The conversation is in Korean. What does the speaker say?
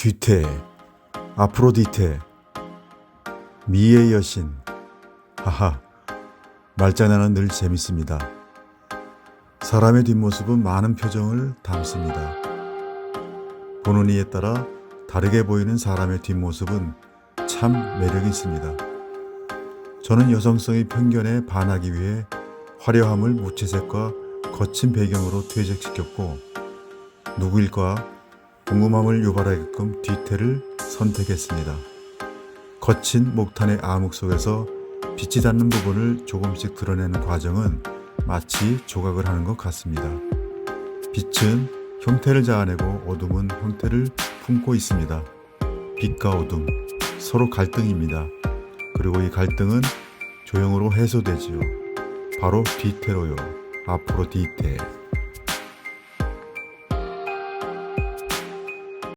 뒤태, 아프로디테, 미의 여신. 하하, 말장난은 늘 재밌습니다. 사람의 뒷모습은 많은 표정을 담습니다. 보는 이에 따라 다르게 보이는 사람의 뒷모습은 참 매력이 있습니다. 저는 여성성의 편견에 반하기 위해 화려함을 무채색과 거친 배경으로 퇴적시켰고 누구일까 궁금함을 유발하게끔 뒤태를 선택했습니다. 거친 목탄의 암흑 속에서 빛이 닿는 부분을 조금씩 드러내는 과정은 마치 조각을 하는 것 같습니다. 빛은 형태를 자아내고 어둠은 형태를 품고 있습니다. 빛과 어둠, 서로 갈등입니다. 그리고 이 갈등은 조형으로 해소되지요. 바로 뒤태로요. 앞으로 뒤태.